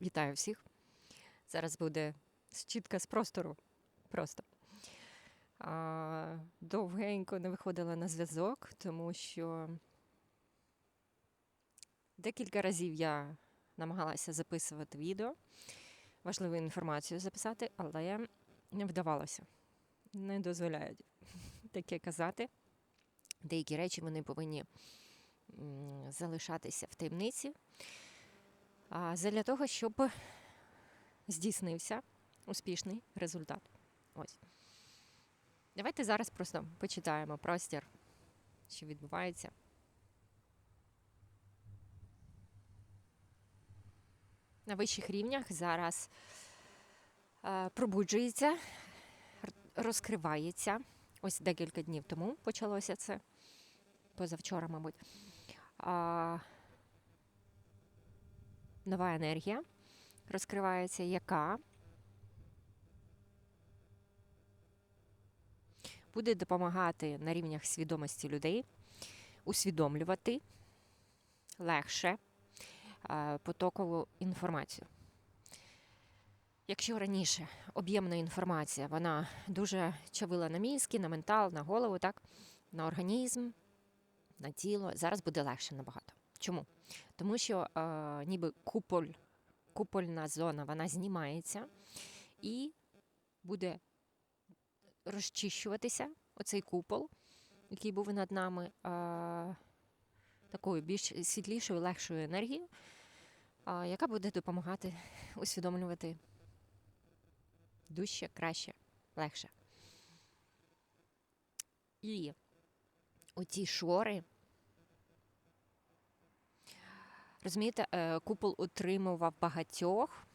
Вітаю всіх. Зараз буде чітка з простору. Просто. А, довгенько не виходила на зв'язок, тому що декілька разів я намагалася записувати відео, важливу інформацію записати, але не вдавалося. Не дозволяють таке казати. Деякі речі вони повинні залишатися в таємниці. Для того, щоб здійснився успішний результат. Ось. Давайте зараз просто почитаємо простір, що відбувається. На вищих рівнях зараз е, пробуджується, розкривається. Ось декілька днів тому почалося це, позавчора, мабуть. Нова енергія розкривається, яка буде допомагати на рівнях свідомості людей усвідомлювати легше потокову інформацію. Якщо раніше об'ємна інформація, вона дуже чавила на мізки, на ментал, на голову, так, на організм, на тіло, зараз буде легше набагато. Чому? Тому що е, ніби куполь, купольна зона вона знімається і буде розчищуватися оцей купол, який був над нами, е, такою більш світлішою, легшою енергією, е, яка буде допомагати усвідомлювати дужче, краще, легше. І оці шори. Розумієте, е, купол утримував багатьох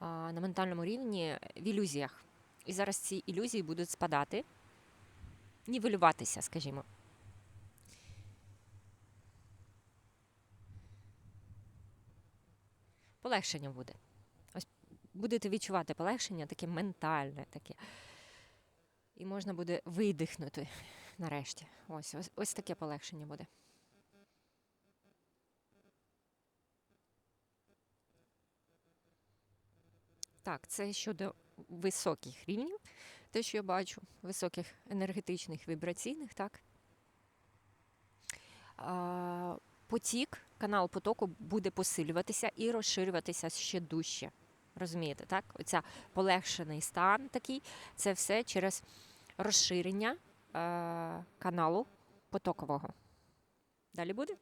на ментальному рівні в ілюзіях. І зараз ці ілюзії будуть спадати, нівелюватися, скажімо. Полегшення буде. Ось будете відчувати полегшення, таке ментальне, таке. І можна буде видихнути нарешті. Ось, ось, ось таке полегшення буде. Так, це щодо високих рівнів, те, що я бачу, високих енергетичних вібраційних, так. А, потік, канал потоку буде посилюватися і розширюватися ще дужче. Розумієте, так? Оця полегшений стан такий, це все через розширення е, каналу потокового. Далі буде?